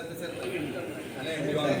அதில்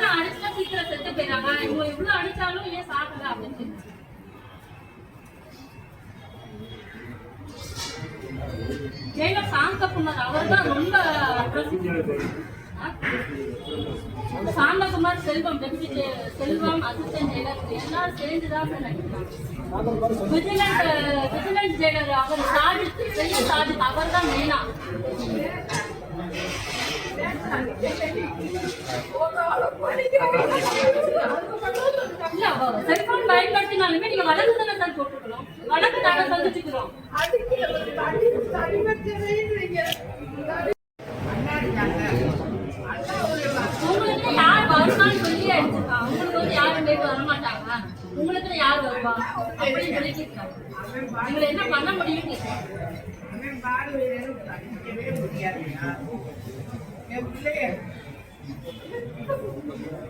சீக்கிரம் செத்து போயிடாங்க இவங்க இவ்வளவு அடிச்சாலும் ஏன் சாப்பிடல அப்படின்னு? கேட்டிருக்காங்க. ஜெயிலர் சாந்தகுமார் ரொம்ப Santhakumar Selvam deputy Selvam assistant jailer எல்லாரும் சேர்ந்துதான் சார் விஜிலண்ட் விஜிலண்ட் ஜெயிலர் அவர் சாதித்து பெரிய சாதித்து அவர் தான் மெயினா செல்போன் பயன்படுத்தினாலுமே நீங்க வழக்கு தானே சார் போட்டுக்கணும் வழக்கு நாங்க சந்திச்சுக்கிறோம் உங்களுக்கு யார் வருமானு சொல்லி அடிச்சிருக்காங்க உங்களுக்கு வந்து யாரும் பேர் வர மாட்டாங்க உங்களுக்கு யார் வருவா அப்படின்னு சொல்லி இருக்காங்க நீங்க என்ன பண்ண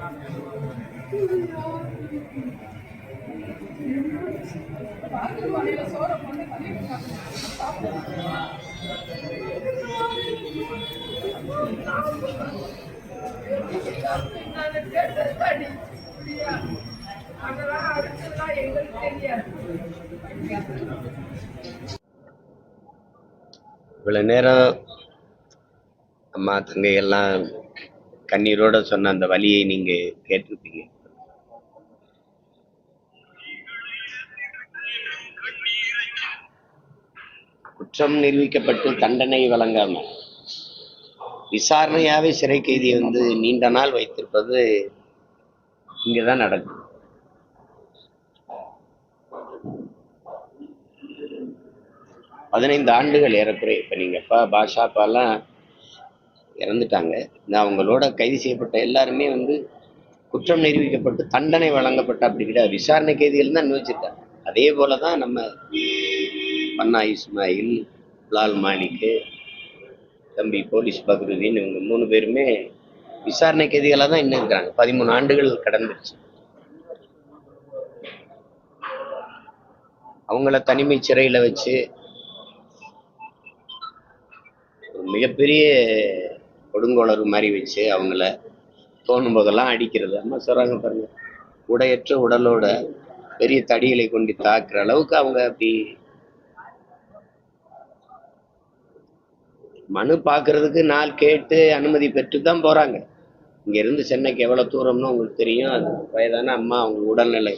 முடியும் கேட்கலாம் இவ்வளோ நேரம் அம்மா தங்கை எல்லாம் கண்ணீரோட சொன்ன அந்த வழியை நீங்க கேட்டிருப்பீங்க. குற்றம் நிரூபிக்கப்பட்டு தண்டனை வழங்காம விசாரணையாவே சிறை கைதியை வந்து நீண்ட நாள் வைத்திருப்பது இங்கதான் நடக்கும் பதினைந்து ஆண்டுகள் ஏறக்குறைய இப்போ நீங்கள் அப்பா பாஷா அப்பாலாம் இறந்துட்டாங்க. நான் அவங்களோட கைது செய்யப்பட்ட எல்லாருமே வந்து குற்றம் நிரூபிக்கப்பட்டு தண்டனை வழங்கப்பட்ட அப்படி கிடையாது விசாரணை கைதிகள் தான் அனுபவிச்சிருக்காங்க அதே போல தான் நம்ம பன்னா இஸ்மாயில் லால் மாலிக்கு தம்பி போலீஸ் பக்ருதீன் இவங்க மூணு பேருமே விசாரணை கைதிகளாக தான் இன்னும் இருக்கிறாங்க. பதிமூணு ஆண்டுகள் கடந்துருச்சு. அவங்கள தனிமை சிறையில் வச்சு மிகப்பெரிய கொடுங்கோளறு மாதிரி வச்சு அவங்கள தோணும் போதெல்லாம் அடிக்கிறது. அம்மா சொல்றாங்க பாருங்க உடையற்ற உடலோட பெரிய தடிகளை கொண்டு தாக்குற அளவுக்கு அவங்க அப்படி மனு பார்க்கறதுக்கு நாள் கேட்டு அனுமதி பெற்று தான் போறாங்க. இங்க இருந்து சென்னைக்கு எவ்வளவு தூரம்னு உங்களுக்கு தெரியும். அது வயதான அம்மா அவங்க உடல்நிலை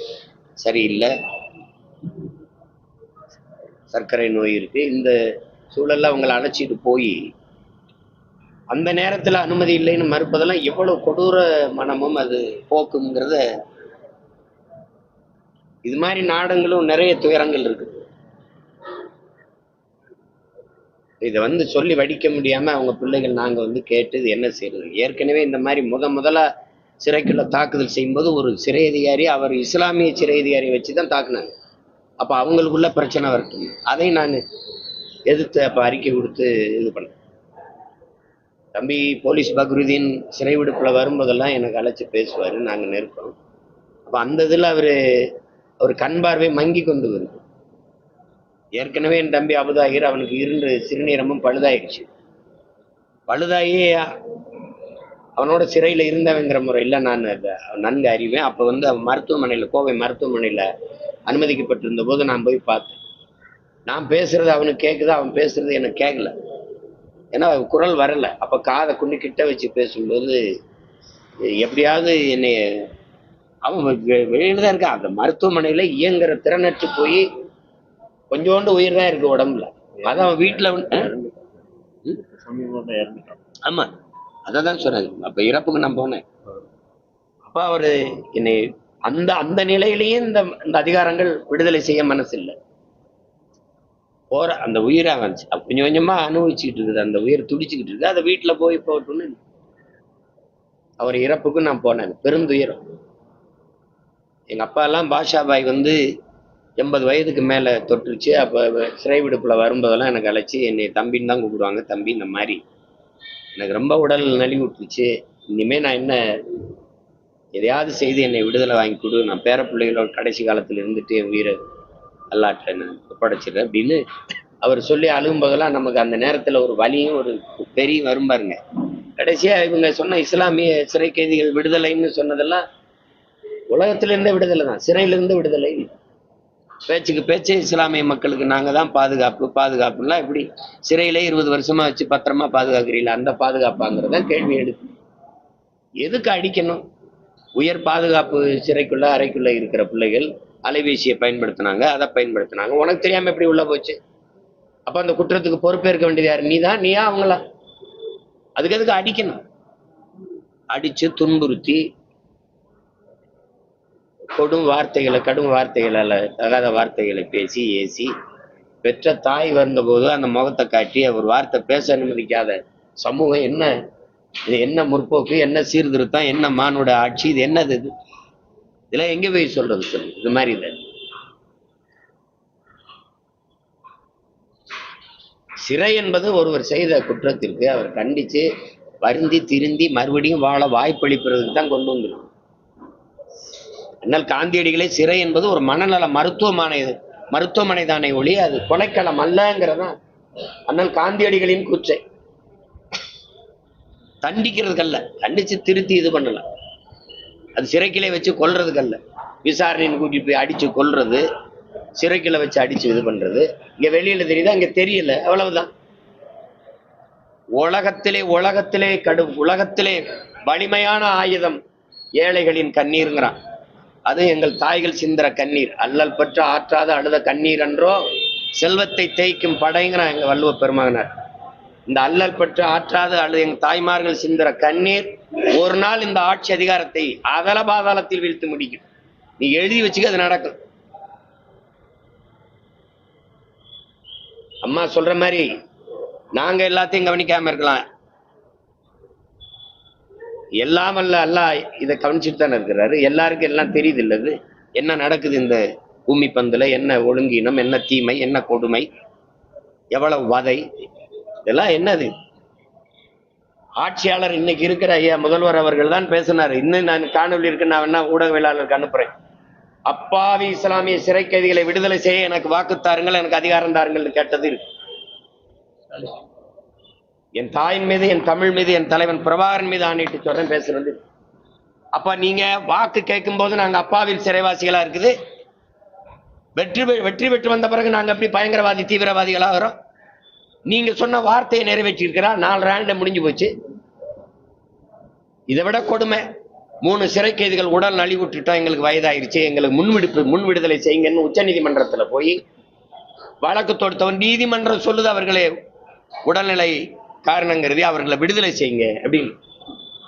சரியில்லை. சர்க்கரை நோய் இருக்கு. இந்த சூழல்ல அவங்கள அழைச்சிட்டு போய் அந்த நேரத்தில் அனுமதி இல்லைன்னு மறுப்பதெல்லாம் எவ்வளவு கொடூர மனமும் அது போக்குங்கிறத இது மாதிரி நாடங்களும் நிறைய துயரங்கள் இருக்குது இதை வந்து சொல்லி வடிக்க முடியாம அவங்க பிள்ளைகள் நாங்க வந்து கேட்டு இது என்ன செய்யறது? ஏற்கனவே இந்த மாதிரி முத முதலா சிறைக்குள்ள தாக்குதல் செய்யும்போது ஒரு சிறை அதிகாரி அவர் இஸ்லாமிய சிறை அதிகாரியை வச்சு தான் தாக்குனாங்க. அப்போ அவங்களுக்குள்ள பிரச்சனை வரட்டும். அதை நான் எதிர்த்து அப்போ அறிக்கை கொடுத்து இது பண்ணேன் தம்பி போலீஸ் பக்ருதீன் சிறை விடுப்பில் வரும்போதெல்லாம் எனக்கு அழைச்சி பேசுவார். நாங்கள் நிற்போம் அப்போ அந்த இதில் அவர் அவர் கண் பார்வை மங்கி கொண்டு வருது. ஏற்கனவே என் தம்பி அபுதாகிர் அவனுக்கு இரண்டு சிறுநீரமும் பழுதாயிடுச்சு. பழுதாகி அவனோட சிறையில் இருந்தவங்கிற முறையில் நான் அதை நன்கு அறிவேன். அப்போ வந்து அவன் மருத்துவமனையில் கோவை மருத்துவமனையில் அனுமதிக்கப்பட்டிருந்த போது நான் போய் பார்த்தேன். நான் பேசுகிறது அவனுக்கு கேட்குது அவன் பேசுகிறது எனக்கு கேட்கல ஏன்னா குரல் வரல. அப்போ காதை குண்டு கிட்ட வச்சு பேசும்போது எப்படியாவது என்னை அவன் வெ- தான் இருக்கான். அந்த மருத்துவமனையில் இயங்குற திறனற்று போய் கொஞ்சோண்டு உயிர் தான் இருக்கு உடம்புல. அதான் அவன் வீட்டில் ஆமா. அதை தான் சொன்னாங்க அப்ப இறப்புக்கு நான் போனேன். அப்ப அவரு என்னை அந்த அந்த நிலையிலேயே இந்த இந்த அதிகாரங்கள் விடுதலை செய்ய மனசு இல்லை போற அந்த உயிராக அவன் கொஞ்சம் கொஞ்சமா அனுபவிச்சுக்கிட்டு இருக்குது அந்த உயிர் துடிச்சுக்கிட்டு இருக்குது அதை வீட்டில் போய் போட்டுன்னு அவர் இறப்புக்கு நான் போனேன். பெருந்துயரம். எங்க அப்பா எல்லாம் பாஷா பாய் வந்து எண்பது வயதுக்கு மேல தொட்டுருச்சு. அப்ப சிறை விடுப்புல வரும்போதெல்லாம் எனக்கு அழைச்சி என்னை தம்பின்னு தான் கூப்பிடுவாங்க. தம்பி இந்த மாதிரி. எனக்கு ரொம்ப உடல் நலிவுட்டுருச்சு இனிமே நான் என்ன எதையாவது செய்து என்னை விடுதலை வாங்கி கொடு. நான் பேர பிள்ளைகளோட கடைசி காலத்துல இருந்துட்டு என் உயிரை அல்லாட்ட நான் ஒப்படைச்சிடுறேன் அப்படின்னு அவர் சொல்லி அழுகும்போதெல்லாம் நமக்கு அந்த நேரத்துல ஒரு வலியும் ஒரு பெரிய வரும் பாருங்க. கடைசியா இவங்க சொன்ன இஸ்லாமிய சிறை கைதிகள் விடுதலைன்னு சொன்னதெல்லாம் உலகத்திலிருந்தே விடுதலை தான். சிறையிலிருந்து விடுதலை. பேச்சுக்கு பேச்சு இஸ்லாமிய மக்களுக்கு நாங்க தான் பாதுகாப்பு பாதுகாப்புலாம் இப்படி சிறையிலே இருபது வருஷமா வச்சு பத்திரமா பாதுகாக்கிறீங்களா அந்த பாதுகாப்பாங்கிறத கேள்வி எடுக்கும் எதுக்கு அடிக்கணும்? உயர் பாதுகாப்பு சிறைக்குள்ள அறைக்குள்ள இருக்கிற பிள்ளைகள் அலைபேசியை பயன்படுத்தினாங்க அதை பயன்படுத்தினாங்க. உனக்கு தெரியாம எப்படி உள்ள போச்சு? அப்போ அந்த குற்றத்துக்கு பொறுப்பேற்க வேண்டியது யாரு? நீ தான் நீயா அவங்களா? அதுக்கு அதுக்கு அடிக்கணும்? அடிச்சு துன்புறுத்தி கொடும் வார்த்தைகளை கடும் வார்த்தைகளால் தகாத வார்த்தைகளை பேசி ஏசி பெற்ற தாய் வந்தபோது அந்த முகத்தை காட்டி ஒரு வார்த்தை பேச அனுமதிக்காத சமூகம் என்ன? இது என்ன முற்போக்கு? என்ன சீர்திருத்தம்? என்ன மானுட ஆட்சி? இது என்னது இது? இதெல்லாம் எங்க போய் சொல்றது சொல்லு? இது மாதிரி இல்லை. சிறை என்பது ஒருவர் செய்த குற்றத்திற்கு அவர் கண்டிச்சு வருந்தி திருந்தி மறுபடியும் வாழ வாய்ப்பளிப்பதற்கு தான் கொண்டு வந்துடும் அண்ணல் காந்தியடிகளே சிறை என்பது ஒரு மனநல மருத்துவமனை மருத்துவமனை தானே ஒளி அது கொலைக்களம் அல்லங்கிறதா அண்ணல் காந்தியடிகளின் கூச்சை தண்டிக்கிறதுக்கல்ல தண்டிச்சு திருத்தி இது பண்ணலாம். அது சிறைக்கிலே வச்சு கொல்றதுக்கல்ல விசாரணைன்னு கூட்டிட்டு போய் அடிச்சு கொல்றது சிறைக்கில வச்சு அடிச்சு இது பண்றது. இங்க வெளியில தெரியுது? அங்க தெரியல. அவ்வளவுதான். உலகத்திலே உலகத்திலே கடு உலகத்திலே வலிமையான ஆயுதம் ஏழைகளின் கண்ணீருங்கிறான். அது எங்கள் தாய்கள் சிந்திர கண்ணீர். அல்லல் பற்று ஆற்றாத அழுத கண்ணீர் என்றோ செல்வத்தை தேய்க்கும் படைங்கிறான் எங்க வள்ளுவ பெருமகனார். இந்த அல்லல் பற்று ஆற்றாத அல்லது எங்க தாய்மார்கள் சிந்துற கண்ணீர் ஒரு நாள் இந்த ஆட்சி அதிகாரத்தை அதல பாதாளத்தில் வீழ்த்து முடிக்கும். நீ எழுதி வச்சுக்க அது நடக்கும். அம்மா சொல்ற மாதிரி நாங்க எல்லாத்தையும் கவனிக்காம இருக்கலாம். எல்லாம் அல்ல அல்லாஹ் இதை கவனிச்சுட்டு தானே இருக்கிறாரு. எல்லாருக்கும் எல்லாம் தெரியுது இல்லது என்ன நடக்குது இந்த பூமி பந்துல என்ன ஒழுங்கினம்? என்ன தீமை? என்ன கொடுமை? எவ்வளவு வதை? இதெல்லாம் என்னது? ஆட்சியாளர் இன்னைக்கு இருக்கிற ஐயா முதல்வர் அவர்கள் தான் பேசினார். இன்னும் நான் காணொலி இருக்கு நான் வேணா ஊடகவியலாளருக்கு அனுப்புறேன். அப்பாவி இஸ்லாமிய சிறை கைதிகளை விடுதலை செய்ய எனக்கு வாக்கு தாருங்கள் எனக்கு அதிகாரம் தாருங்கள் கேட்டது இருக்கு. என் தாயின் மீது என் தமிழ் மீது என் தலைவன் பிரபாகரன் மீது ஆணையிட்டு சொல்றேன் பேசுறது. அப்ப நீங்க வாக்கு கேட்கும் போது நாங்க அப்பாவில் சிறைவாசிகளா இருக்குது. வெற்றி பெ- வெற்றி பெற்று வந்த பிறகு நாங்க எப்படி பயங்கரவாதி தீவிரவாதிகளாகிறோம்? நீங்க சொன்ன வார்த்தையை நிறைவேற்றியிருக்கிறா நாலு ராண்ட முடிஞ்சு போச்சு. இதை விட கொடுமை. மூணு சிறை கைதிகள் உடல் நலிவுட்டுட்டோம் எங்களுக்கு வயதாயிருச்சு. எங்களுக்கு முன்விடுப்பு முன் விடுதலை செய்யுங்கன்னு உச்சநீதிமன்றத்துல போய் வழக்கு தொடுத்தவன் நீதிமன்றம் சொல்லுது அவர்களே உடல்நிலை காரணங்கிறதே அவர்களை விடுதலை செய்யுங்க அப்படின்னு.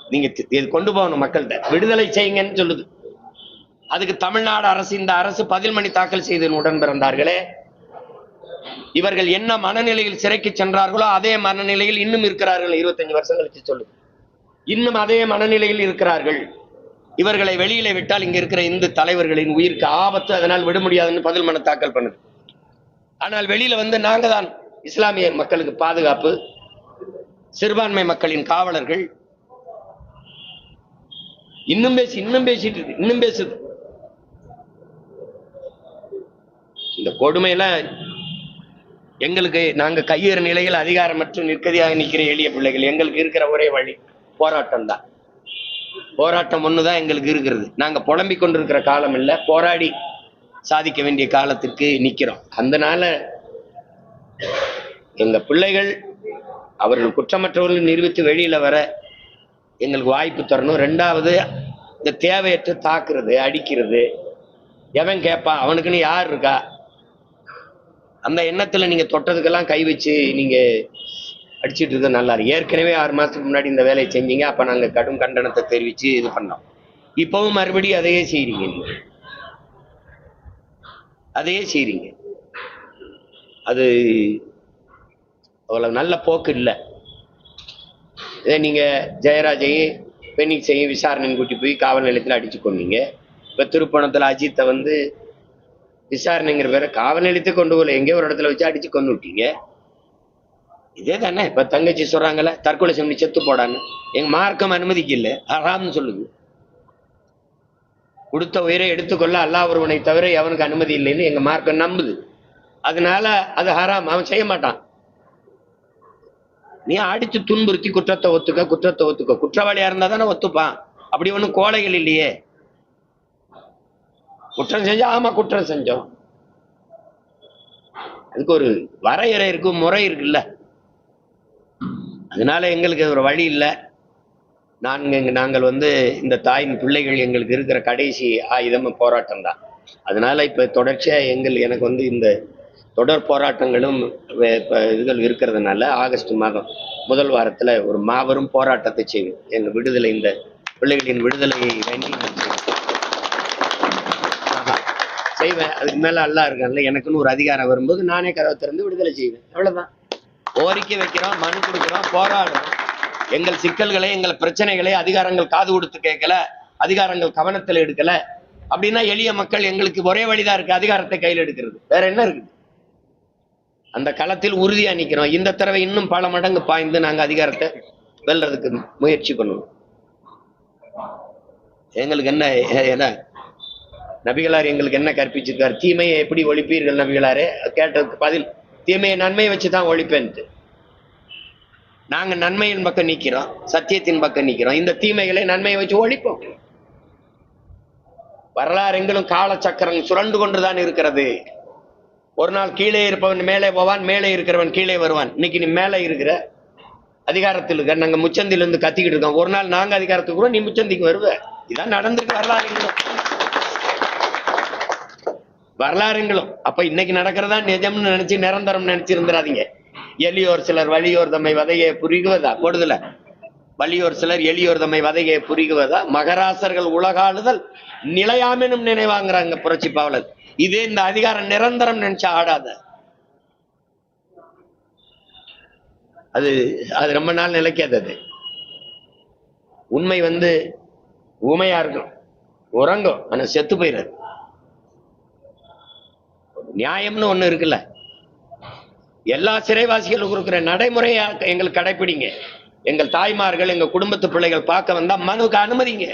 நீங்க இது கொண்டு போகணும் மக்கள்கிட்ட. விடுதலை செய்யுங்கன்னு சொல்லுது. அதுக்கு தமிழ்நாடு அரசு இந்த அரசு பதில் மணி தாக்கல் செய்து உடன் பிறந்தார்களே இவர்கள் என்ன மனநிலையில் சிறைக்கு சென்றார்களோ அதே மனநிலையில் இன்னும் இருக்கிறார்கள். இருபத்தஞ்சு வருஷம் கழிச்சு சொல்லுது இன்னும் அதே மனநிலையில் இருக்கிறார்கள். இவர்களை வெளியில விட்டால் இங்க இருக்கிற இந்து தலைவர்களின் உயிருக்கு ஆபத்து அதனால் விட முடியாதுன்னு பதில் மன தாக்கல் பண்ணுது. ஆனால் வெளியில வந்து நாங்க தான் இஸ்லாமிய மக்களுக்கு பாதுகாப்பு சிறுபான்மை மக்களின் காவலர்கள். இன்னும் பேசி இன்னும் பேசிட்டு இருக்கு இன்னும் பேசுது. இந்த கொடுமையெல்லாம் எங்களுக்கு நாங்க கையேறு நிலையில் அதிகாரமற்று நிற்கதியாக நிற்கிற எளிய பிள்ளைகள் எங்களுக்கு இருக்கிற ஒரே வழி போராட்டம் தான். போராட்டம் ஒன்று தான் எங்களுக்கு இருக்கிறது. நாங்கள் புலம்பிக் கொண்டிருக்கிற காலம் இல்லை. போராடி சாதிக்க வேண்டிய காலத்திற்கு நிற்கிறோம். அதனால எங்கள் பிள்ளைகள் அவர்கள் குற்றமற்றவர்கள் நிரூபித்து வெளியில் வர எங்களுக்கு வாய்ப்பு தரணும். ரெண்டாவது இந்த தேவையற்ற தாக்குறது அடிக்கிறது. எவன் கேட்பான் அவனுக்குன்னு யார் இருக்கா? அந்த எண்ணத்துல நீங்க தொட்டதுக்கெல்லாம் கை வச்சு நீங்க அடிச்சிட்டு இருக்க நல்லா இருக்கு. ஏற்கனவே ஆறு மாசத்துக்கு முன்னாடி இந்த வேலையை செஞ்சீங்க. அப்ப நாங்க கடும் கண்டனத்தை தெரிவிச்சு இது பண்ணோம். இப்பவும் மறுபடியும் அதையே செய்றீங்க நீங்க. அதையே செய்றீங்க. அது அவ்வளவு நல்ல போக்கு இல்லை. இதை நீங்க ஜெயராஜையும் பெண்ணிக்ஸையும் விசாரணைன்னு கூட்டி போய் காவல் நிலையத்தில் அடிச்சு கொண்டீங்க இப்ப திருப்பணத்துல அஜித்தை வந்து விசாரணைங்கிற பேரை காவல் நிலையத்தை கொண்டு போகல. எங்கேயோ ஒரு இடத்துல வச்சு அடிச்சு கொண்டு விட்டீங்க. இதே தானே இப்போ தங்கச்சி சொல்கிறாங்கள தற்கொலை செஞ்சு செத்து போடான்னு. எங்க மார்க்கம் அனுமதிக்கல. ஹராம்னு சொல்லுது. கொடுத்த உயிரை எடுத்துக்கொள்ள அல்லா ஒருவனை தவிர எவனுக்கு அனுமதி இல்லைன்னு எங்கள் மார்க்கம் நம்புது. அதனால அது ஹராம். அவன் செய்ய மாட்டான். நீ அடித்து துன்புறுத்தி குற்றத்தை ஒத்துக்க குற்றத்தை ஒத்துக்க. குற்றவாளியாக இருந்தால் தானே ஒத்துப்பான். அப்படி ஒன்றும் கோழைகள் இல்லையே. குற்றம் செஞ்சா ஆமா குற்றம் செஞ்சோம். அதுக்கு ஒரு வரையறை இருக்கு முறை இருக்குல்ல. அதனால எங்களுக்கு ஒரு வழி இல்லை. நாங்க நாங்கள் வந்து இந்த தாயின் பிள்ளைகள் எங்களுக்கு இருக்கிற கடைசி ஆயுதம் போராட்டம் தான். அதனால இப்ப தொடர்ச்சியா எங்கள் எனக்கு வந்து இந்த தொடர் போராட்டங்களும் இப்போ இதுகள் இருக்கிறதுனால ஆகஸ்ட் மாதம் முதல் வாரத்துல ஒரு மாபெரும் போராட்டத்தை செய்வோம். எங்கள் விடுதலை இந்த பிள்ளைகளின் விடுதலையை வேண்டி செய்வேன். அதுக்கு மேல அல்லா இருக்கான்ல எனக்குன்னு ஒரு அதிகாரம் வரும்போது நானே கதவை திறந்து விடுதலை செய்வேன். அவ்வளவுதான். கோரிக்கை வைக்கிறோம் மனு கொடுக்கிறோம் போராடுறோம். எங்கள் சிக்கல்களை எங்கள் பிரச்சனைகளை அதிகாரங்கள் காது கொடுத்து கேட்கல அதிகாரங்கள் கவனத்தில் எடுக்கல. அப்படின்னா எளிய மக்கள் எங்களுக்கு ஒரே வழிதான் இருக்கு அதிகாரத்தை கையில் எடுக்கிறது. வேற என்ன இருக்குது அந்த களத்தில் உறுதியா நிக்கிறோம். இந்த தடவை இன்னும் பல மடங்கு பாய்ந்து நாங்க அதிகாரத்தை வெல்றதுக்கு முயற்சி பண்ணுவோம். எங்களுக்கு என்ன என்ன? நபிகளார் எங்களுக்கு என்ன கற்பிச்சிருக்கார்? தீமையை எப்படி ஒழிப்பீர்கள் நபிகளாரே? கேட்டதுக்கு பதில் தீமையை நன்மையை வச்சு தான் ஒழிப்பேன்ட்டு. நாங்க நன்மையின் பக்கம் நிக்கிறோம் சத்தியத்தின் பக்கம் நிக்கிறோம். இந்த தீமைகளை நன்மையை வச்சு ஒழிப்போம். வரலாறு எங்களும் காலச்சக்கரம் சுரண்டு கொண்டுதான் இருக்கிறது. ஒரு நாள் கீழே இருப்பவன் மேலே போவான் மேலே இருக்கிறவன் கீழே வருவான். இன்னைக்கு நீ மேலே இருக்கிற அதிகாரத்தில் இருக்க நாங்க முச்சந்தில இருந்து கத்திக்கிட்டு இருக்கோம். ஒரு நாள் நாங்க அதிகாரத்துக்கு கூட நீ முச்சந்திக்கு வருவ. இதான் நடந்திருக்கு வரலாறு வரலாறுங்களும். அப்ப இன்னைக்கு நடக்கிறதா நிஜம்னு நினைச்சு நிரந்தரம் நினைச்சிருந்துடாதீங்க எளியோர் சிலர் வலியோர் தம்மை வதையை புரிகுவதா? போடுதுல. வலியோர் சிலர் எளியோர் தம்மை வதையை புரிகுவதா? மகராசர்கள் உலகாளுதல் நிலையாமெனும் நினைவாங்கிறாங்க புரட்சி பாவலர். இதே இந்த அதிகாரம் நிரந்தரம் நினைச்சா ஆடாத. அது அது ரொம்ப நாள் நிலைக்காது அது. உண்மை வந்து உமையா இருக்கும். உறங்கும். ஆனா செத்து போயிடாது நியாயம்னு ஒண்ணு இருக்குல்ல. எல்லா சிறைவாசிகளுக்கு இருக்கிற நடைமுறைய எங்களுக்கு கடைப்பிடிங்க. எங்கள் தாய்மார்கள் எங்க குடும்பத்து பிள்ளைகள் பார்க்க வந்தா மனுவுக்கு அனுமதிங்க.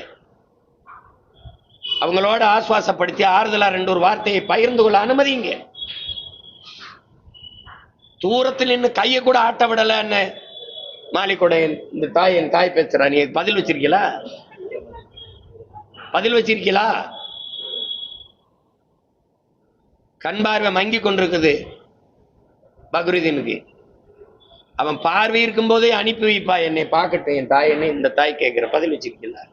அவங்களோட ஆஸ்வாசப்படுத்தி ஆறுதலா ரெண்டு ஒரு வார்த்தையை பகிர்ந்து கொள்ள அனுமதிங்க. தூரத்தில் நின்று கையை கூட ஆட்ட விடலன்னு மாலிகோட இந்த தாய் என் தாய் பேசுறா. நீ பதில் வச்சிருக்கீங்களா பதில் வச்சிருக்கீங்களா கண் பார்வை மங்கி கொண்டிருக்குது பக்ருதீனுக்கு. அவன் பார்வை இருக்கும் போதே அனுப்பி வைப்பா என்னை பார்க்கட்டும் என் தாய் என்ன இந்த தாய் கேட்கிற பதில் வச்சிருக்கீங்களா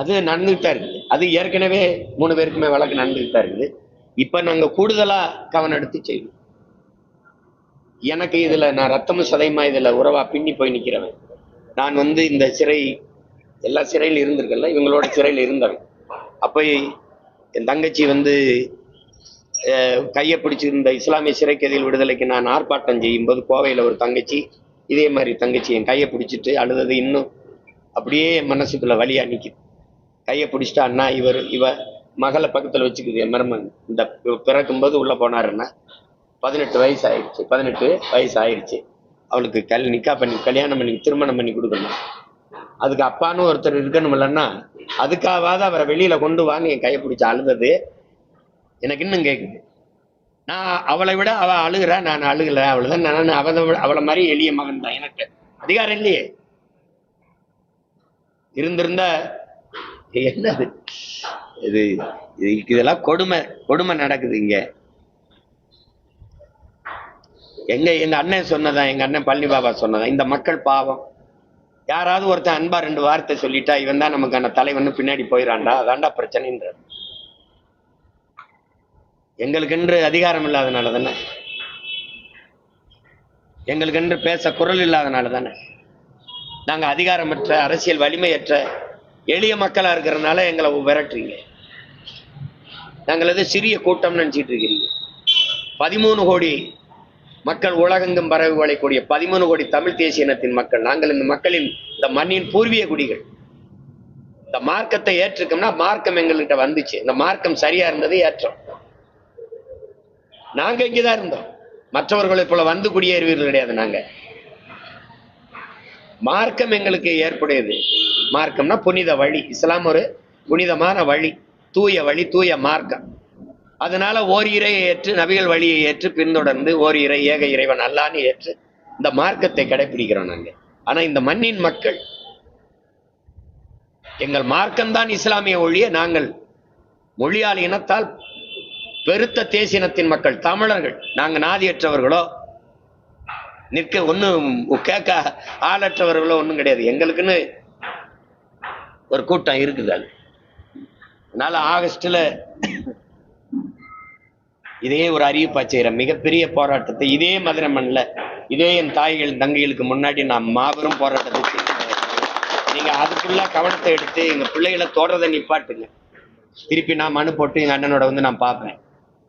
அது நடந்துகிட்டா தான் இருக்குது. அது ஏற்கனவே மூணு பேருக்குமே வழக்கு நடந்துகிட்டா தான் இருக்குது. இப்ப நாங்க கூடுதலா கவனம் எடுத்து செய்வோம். எனக்கு இதுல நான் ரத்தமும் சதையுமா இதுல உறவா பின்னி போய் நிக்கிறவன். நான் வந்து இந்த சிறை எல்லா சிறையில் இருந்திருக்கல இவங்களோட சிறையில் இருந்தவன். அப்போ என் தங்கச்சி வந்து கையை பிடிச்சிருந்த இஸ்லாமிய சிறைக்கதியில் விடுதலைக்கு நான் ஆர்ப்பாட்டம் செய்யும்போது கோவையில் ஒரு தங்கச்சி இதே மாதிரி தங்கச்சி என் கையை பிடிச்சிட்டு அழுதது இன்னும் அப்படியே என் மனசுக்குள்ள வழியாக நிற்கிது கையை பிடிச்சிட்டா அண்ணா இவர் இவ மகளை பக்கத்தில் வச்சுக்குது என் மருமன் இந்த பிறக்கும்போது உள்ளே போனாருன்னா பதினெட்டு வயசு ஆயிடுச்சு பதினெட்டு வயசு ஆயிடுச்சு. அவளுக்கு கல் நிக்கா பண்ணி கல்யாணம் பண்ணி திருமணம் பண்ணி கொடுக்கணும். அதுக்கு அப்பான்னு ஒருத்தர் இருக்கணும் இல்லைன்னா அதுக்காவது அவரை வெளியில கொண்டு வான்னு என் கையை பிடிச்சி அழுதது. எனக்கு இன்னும் கேட்குது நான் அவளை விட அவ அழுகிறா நான் அழுகல. அவ்வளவுதான். நான் அவளை விட அவளை மாதிரி எளிய மகன் தான் எனக்கு. அதிகாரம் இல்லையே. இருந்திருந்தா என்னது? இது இது இதெல்லாம் கொடுமை கொடுமை நடக்குது இங்க. எங்க எங்க அண்ணன் சொன்னதான் எங்க அண்ணன் பழனி பாபா சொன்னதான். இந்த மக்கள் பாவம். யாராவது ஒருத்தன் அன்பா ரெண்டு வார்த்தை சொல்லிட்டா இவன் தான் நமக்கான தலைவன் பின்னாடி போயிடான்டா அதான்டா பிரச்சனைன்ற எங்களுக்கென்று அதிகாரம் இல்லாதனால தானே எங்களுக்கென்று பேச குரல் இல்லாதனால தானே நாங்க அதிகாரமற்ற அரசியல் வலிமையற்ற எளிய மக்களா இருக்கிறதுனால எங்களை விரட்டுறீங்க. நாங்கள் எது சிறிய கூட்டம் நினைச்சிட்டு இருக்கிறீங்க. பதிமூணு கோடி மக்கள் உலகெங்கும் பரவி வாழக்கூடிய பதிமூணு கோடி தமிழ் தேசிய இனத்தின் மக்கள். நாங்கள் இந்த மக்களின் இந்த மண்ணின் பூர்வீக குடிகள். இந்த மார்க்கத்தை ஏற்றுக்கோம்னா மார்க்கம் எங்கள்கிட்ட வந்துச்சு. இந்த மார்க்கம் சரியா இருந்தது ஏற்றம். நாங்க இங்கதான் இருந்தோம். மற்றவர்களை போல வந்து குடியேறுவீர்கள் கிடையாது நாங்க. மார்க்கம் எங்களுக்கு ஏற்புடையது. மார்க்கம்னா புனித வழி. இஸ்லாம் ஒரு புனிதமான வழி. தூய வழி தூய மார்க்கம். அதனால ஓர் இறை ஏற்று நபிகள் வழியை ஏற்று பின்தொடர்ந்து ஓர் இறை ஏக இறைவன் அல்லான்னு ஏற்று இந்த மார்க்கத்தை கடைபிடிக்கிறோம் நாங்க. ஆனா இந்த மண்ணின் மக்கள் எங்கள் மார்க்கம்தான் இஸ்லாமிய ஒழிய நாங்கள் மொழியால் இனத்தால் பெருத்த தேசினத்தின் மக்கள் தமிழர்கள். நாங்க நாதியற்றவர்களோ நிற்க ஒன்றும் கேட்க ஆளற்றவர்களோ ஒன்றும் கிடையாது. எங்களுக்குன்னு ஒரு கூட்டம் இருக்குது அது. அதனால ஆகஸ்ட்ல இதே ஒரு அறிவிப்பா செய்கிற மிகப்பெரிய போராட்டத்தை இதே மதுரை மண்ணில் இதே என் தாய்கள் தங்கைகளுக்கு முன்னாடி நான் மாபெரும் போராட்டத்தை நீங்க அதுக்குள்ள கவனத்தை எடுத்து எங்க பிள்ளைகளை தொடரதை நிப்பாட்டுங்க. திருப்பி நான் மனு போட்டு எங்க அண்ணனோட வந்து நான் பார்ப்பேன்.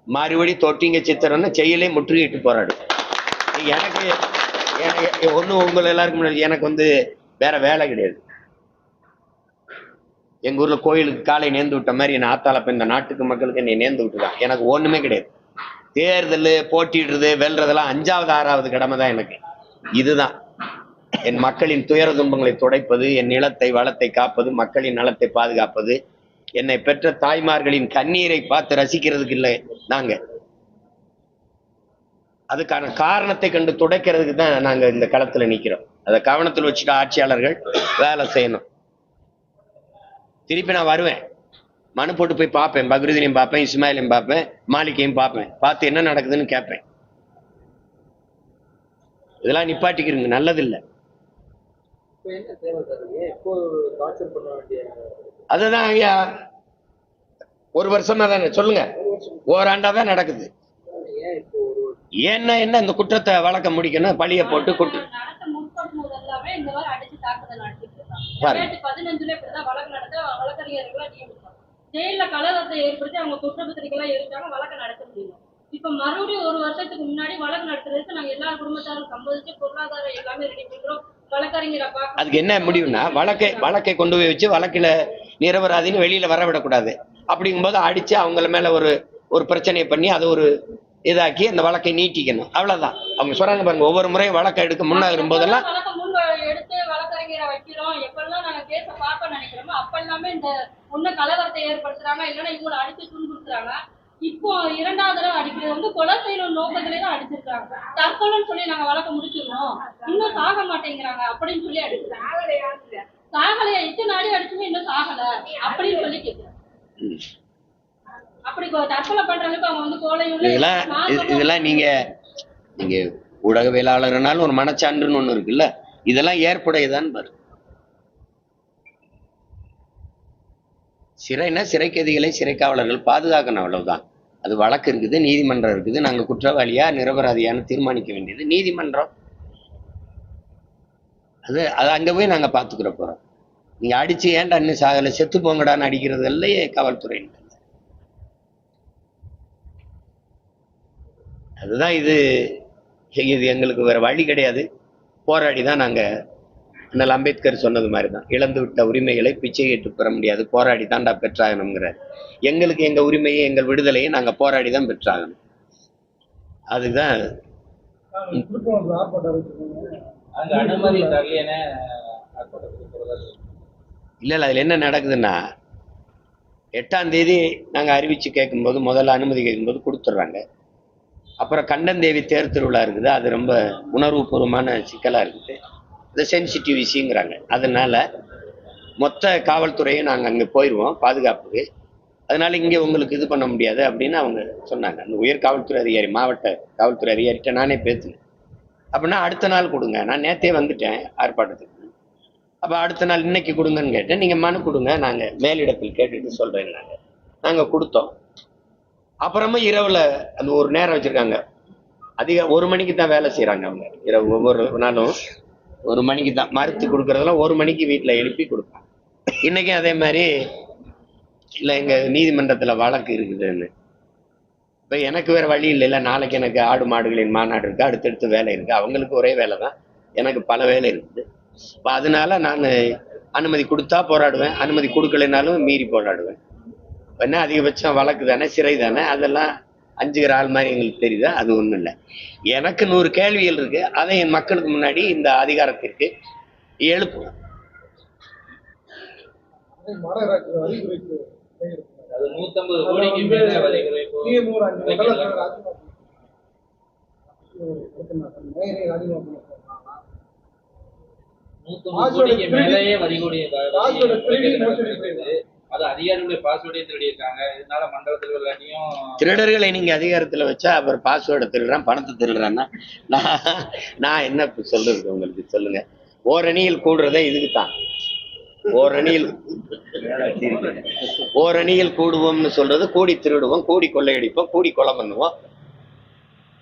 மறுபடி தொட்டிங்க சித்திரம்னு செயலே முற்றுகையிட்டு போராடும் எனக்கு எனக்கு ஒன்றும் உங்களை எல்லாருக்கும் முன்னாடி எனக்கு வந்து வேற வேலை கிடையாது. எங்க ஊர்ல கோயிலுக்கு காலை நேர்ந்து விட்ட மாதிரி என் ஆத்தால இந்த நாட்டுக்கு மக்களுக்கு என்னை நேர்ந்து விட்டுதான் எனக்கு ஒண்ணுமே கிடையாது. தேர்தல் போட்டிடுறது வெல்றதெல்லாம் அஞ்சாவது ஆறாவது கடமை தான் எனக்கு. இதுதான். என் மக்களின் துயர துன்பங்களை துடைப்பது என் நிலத்தை வளத்தை காப்பது மக்களின் நலத்தை பாதுகாப்பது என்னை பெற்ற தாய்மார்களின் கண்ணீரை பார்த்து ரசிக்கிறதுக்கு இல்லை நாங்க. அதுக்கான காரணத்தை கண்டு துடைக்கிறதுக்கு தான் நாங்க இந்த களத்துல நிக்கிறோம். அதை கவனத்தில் வச்சுட்டு ஆட்சியாளர்கள் வேலை செய்யணும். திருப்பி நான் வருவேன். மனு போட்டு போய் பார்ப்பேன். பக்ருதீனையும் பார்ப்பேன் இஸ்மாயிலையும் பார்ப்பேன் மாலிக்கையும் பார்ப்பேன். பார்த்து என்ன நடக்குதுன்னு கேட்பேன். இதெல்லாம் நிப்பாட்டிக்கிறீங்க நல்லதில்லை. அதுதான் ஐயா. ஒரு வருஷமா தானே? சொல்லுங்க. ஓராண்டா தான் நடக்குது. ஏன்னா என்ன இந்த குற்றத்தை வழக்க முடிக்கணும்? பழிய போட்டு குற்ற நடத்த முற்படும் போதெல்லாமே இந்த மாதிரி அடிச்சு தாக்குதல் நடத்திட்டு இருக்காங்க. பாருங்க. ரெண்டாயிரத்தி பதினஞ்சுல இப்படிதான் வழக்கு நடத்த வழக்கறிஞர்களை நியமிப்பாங்க. ஜெயில கலவரத்தை ஏற்படுத்தி அவங்க குற்றப்பத்திரிகைலாம் இருக்காங்க வழக்கு நடத்த முடியும் இப்ப மறுபடியும் ஒரு வருஷத்துக்கு முன்னாடி வழக்கு நடத்துறதுக்கு நாங்க எல்லா குடும்பத்தாரும் சம்மதிச்சு பொருளாதாரம் எல்லாமே ரெடி பண்றோம். அதுக்கு என்ன முடிவுனா வழக்கை வழக்கை கொண்டு போய் வச்சு வழக்கில் நிரபராதின்னு வெளியில வர விடக்கூடாது. அப்படிங்கும்போது அடிச்சு அவங்கள மேல ஒரு ஒரு பிரச்சனையை பண்ணி அதை ஒரு இதாக்கி அந்த வழக்கை நீட்டிக்கணும். அவ்வளவுதான். அவங்க சொல்றாங்க பாருங்க ஒவ்வொரு முறையும் வழக்கை எடுக்க முன்னாகும் போதெல்லாம் வழக்க முன் எடுத்து வழக்கறிஞரை வைக்கிறோம். எப்பெல்லாம் நாங்க கேஸ பார்க்க நினைக்கிறோமோ அப்ப எல்லாமே இந்த ஒண்ணு கலவரத்தை ஏற்படுத்துறாங்க இல்லைன்னா இவங்களை அடிச்சு துன்புறுத்துறாங்க. இப்போ இரண்டாவது தடவை அடிக்கிறது வந்து கொலை நோக்கத்திலே தான் அடிச்சிருக்காங்க. தற்கொலைன்னு சொல்லி நாங்க வழக்க முடிச்சிருக்கோம் இன்னும் சாக மாட்டேங்கிறாங்க அப்படின்னு சொல்லி அடிக்கிறாங்க. சாகலையா இத்தனை அடி அடிச்சுமே இன்னும் சாகல அப்படின்னு சொல்லி கேட்கிறேன். அப்படி தற்கொலை பண்ற அளவுக்கு அவங்க வந்து கோலையுள்ள இதெல்லாம் இதெல்லாம் நீங்க நீங்க ஊடகவியலாளர்னாலும் ஒரு மனச்சான்றுன்னு ஒண்ணு இருக்குல்ல? இதெல்லாம் ஏற்புடையதான் பாரு. சிறைனா சிறை கைதிகளை சிறை காவலர்கள் பாதுகாக்கணும் அவ்வளவுதான். அது வழக்கு இருக்குது நீதிமன்றம் இருக்குது. நாங்க குற்றவாளியா நிரபராதியான்னு தீர்மானிக்க வேண்டியது நீதிமன்றம். அது அது அங்க போய் நாங்க பாத்துக்கிற போறோம். நீங்க அடிச்சு ஏன்டா இன்னும் சாகல? செத்து போங்கடான்னு அடிக்கிறது இல்லையே காவல்துறை அதுதான் இது. இது எங்களுக்கு வேற வழி கிடையாது. போராடி தான் நாங்க அண்ணல் அம்பேத்கர் சொன்னது மாதிரி தான் இழந்து விட்ட உரிமைகளை பிச்சை கேட்டு பெற முடியாது. போராடி தான்டா பெற்றாகணுங்கிறார் எங்களுக்கு எங்க உரிமையை எங்கள் விடுதலையை நாங்க போராடி தான் பெற்றாகணும். அதுதான். இல்ல இல்ல அதுல என்ன நடக்குதுன்னா எட்டாம் தேதி நாங்க அறிவிச்சு கேட்கும்போது முதல்ல அனுமதி கேட்கும்போது கொடுத்துட்றாங்க அப்புறம் கண்டந்தேவி தேர் திருவிழா இருக்குது. அது ரொம்ப உணர்வுபூர்வமான சிக்கலாக இருக்குது. அது சென்சிட்டிவ் விஷயங்கிறாங்க அதனால் மொத்த காவல்துறையும் நாங்கள் அங்கே போயிடுவோம் பாதுகாப்புக்கு. அதனால இங்கே உங்களுக்கு இது பண்ண முடியாது அப்படின்னு அவங்க சொன்னாங்க. அந்த உயர் காவல்துறை அதிகாரி மாவட்ட காவல்துறை அதிகாரிகிட்ட நானே பேசினேன். அப்படின்னா அடுத்த நாள் கொடுங்க. நான் நேற்றே வந்துட்டேன் ஆர்ப்பாட்டத்துக்கு. அப்போ அடுத்த நாள் இன்னைக்கு கொடுங்கன்னு கேட்டேன். நீங்கள் மனு கொடுங்க. நாங்கள் மேலிடத்தில் கேட்டுட்டு சொல்கிறேன் நாங்கள் நாங்கள் கொடுத்தோம். அப்புறமா இரவுல அந்த ஒரு நேரம் வச்சிருக்காங்க. அதிக ஒரு மணிக்கு தான் வேலை செய்யறாங்க அவங்க. இரவு ஒவ்வொரு நாளும் ஒரு மணிக்கு தான் மறுத்து கொடுக்கறதெல்லாம் ஒரு மணிக்கு வீட்டில் எழுப்பி கொடுப்பாங்க. இன்னைக்கும் அதே மாதிரி இல்லை எங்கள் நீதிமன்றத்தில் வழக்கு இருக்குதுன்னு. இப்போ எனக்கு வேறு வழி இல்லைல்ல நாளைக்கு எனக்கு ஆடு மாடுகளின் மாநாடு இருக்குது அடுத்தடுத்து வேலை இருக்குது அவங்களுக்கு ஒரே வேலை தான். எனக்கு பல வேலை இருக்குது. இப்போ அதனால நான் அனுமதி கொடுத்தா போராடுவேன் அனுமதி கொடுக்கலைனாலும் மீறி போராடுவேன். என்ன அதிகபட்சம் வழக்கு தானே சிறை தானே? அதெல்லாம் அஞ்சுகிற ஆள் மாதிரி எங்களுக்கு தெரியுதா? அது ஒன்றும் இல்லை. எனக்கு நூறு கேள்விகள் இருக்கு. அதை என் மக்களுக்கு முன்னாடி இந்த அதிகாரத்திற்கு எழுப்புவேன் நூத்தம்பது கோடிக்கு அஞ்சு பண்ண மேலேயே வரி கோடி அது அதிகாரிகளுடைய பாஸ்வேர்டையும் திருடியிருக்காங்க. இதனால மண்டலத்தில் எல்லாத்தையும் திருடர்களை நீங்க அதிகாரத்துல வச்சா அவர் பாஸ்வேர்டை திருடுறான் பணத்தை திருடுறான்னா நான் நான் என்ன சொல்றது உங்களுக்கு? சொல்லுங்க. ஓரணியில் கூடுறதே இதுக்கு தான் ஓரணியில் ஓரணியில் கூடுவோம்னு சொல்றது கூடி திருடுவோம் கூடி கொள்ளையடிப்போம் கூடி கொலை பண்ணுவோம்.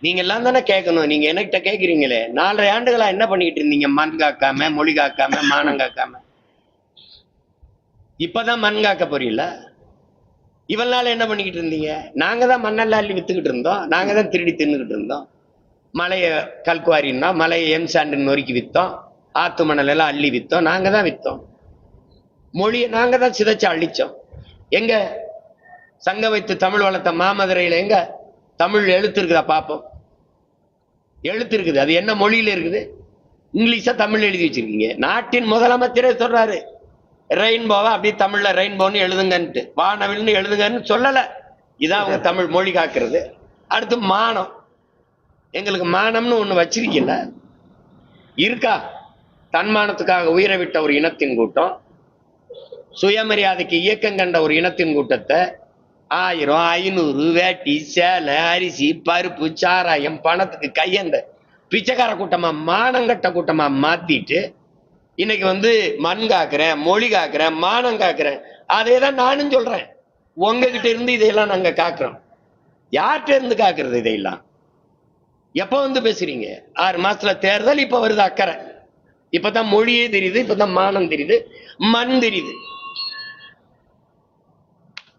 நீங்க எல்லாம் தானே கேட்கணும். நீங்க என்கிட்ட கேக்குறீங்களே நாலரை ஆண்டுகளா என்ன பண்ணிக்கிட்டு இருந்தீங்க? மண் காக்காம மொழி காக்காம மானம் காக்காம. இப்பதான் மண் காக்க போறீங்களா? இவள் நாள் என்ன பண்ணிக்கிட்டு இருந்தீங்க? நாங்க தான் மண்ணெல்லாம் அள்ளி வித்துக்கிட்டு இருந்தோம். நாங்க தான் திருடி தின்னுக்கிட்டு இருந்தோம். மலையை கல்குவாரின்னா மலையை எம் சாண்டு நொறுக்கி வித்தோம். ஆத்து மணல் எல்லாம் அள்ளி வித்தோம். நாங்க தான் வித்தோம். மொழியை நாங்க தான் சிதைச்சு அழிச்சோம். எங்க சங்க வைத்து தமிழ் வளர்த்த மாமதுரையில எங்க தமிழ் எழுத்து இருக்குதா பார்ப்போம் எழுத்து இருக்குது அது என்ன மொழியில இருக்குது? இங்கிலீஷா தமிழ் எழுதி வச்சிருக்கீங்க. நாட்டின் முதலமைச்சரே சொல்றாரு. ரெயின்போவை அப்படியே தமிழ்ல ரெயின்போன்னு எழுதுங்கன்ட்டு வானவில்னு எழுதுங்கன்னு சொல்லல. இதான் அவங்க தமிழ் மொழி காக்கிறது. அடுத்து மானம். எங்களுக்கு மானம்னு ஒண்ணு வச்சிருக்கீங்கள இருக்கா? தன்மானத்துக்காக உயிரை விட்ட ஒரு இனத்தின் கூட்டம். சுயமரியாதைக்கு இயக்கம் கண்ட ஒரு இனத்தின் கூட்டத்தை ஆயிரம் ஐநூறு வேட்டி சேலை அரிசி பருப்பு சாராயம் பணத்துக்கு கையந்த பிச்சைக்கார கூட்டமா மானங்கட்ட கூட்டமா மாத்திட்டு இன்னைக்கு வந்து மண் காக்குறேன் மொழி காக்குறேன் மானம் காக்குறேன். அதே தான் நானும் சொல்றேன். உங்ககிட்ட இருந்து இதையெல்லாம் நாங்க காக்குறோம். யார்கிட்ட இருந்து காக்குறது இதையெல்லாம்? எப்போ வந்து பேசுறீங்க? ஆறு மாசத்துல தேர்தல் இப்ப வருது அக்கறை. இப்பதான் மொழியே தெரியுது இப்பதான் மானம் தெரியுது மண் தெரியுது.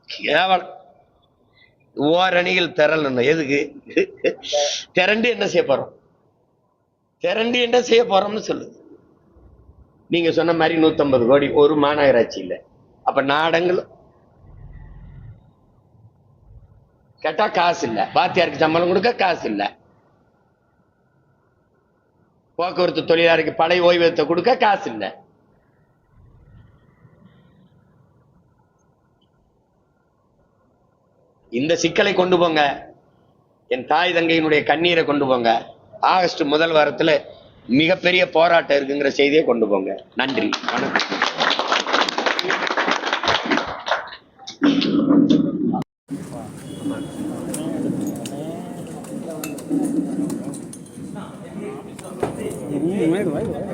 கேவலம். ஓரணிகள் திரளணும் எதுக்கு? திரண்டு என்ன செய்ய போறோம்? திரண்டு என்ன செய்ய போறோம்னு சொல்லுது. நீங்க சொன்ன மாதிரி 150 கோடி ஒரு மாநகராட்சி அப்ப நாடங்களும் கேட்டா காசு இல்ல. வாத்தியாருக்கு சம்பளம் கொடுக்க காசு இல்ல. போக்குவரத்து தொழிலாளருக்கு பழைய ஓய்வூதியத்தை கொடுக்க காசு இல்ல. இந்த சிக்கலை கொண்டு போங்க. என் தாய் தங்கையினுடைய கண்ணீரை கொண்டு போங்க. ஆகஸ்ட் முதல் வாரத்தில் மிகப்பெரிய போராட்டம் இருக்குங்கிற செய்தியை கொண்டு போங்க. நன்றி. வணக்கம். வாய்ப்பு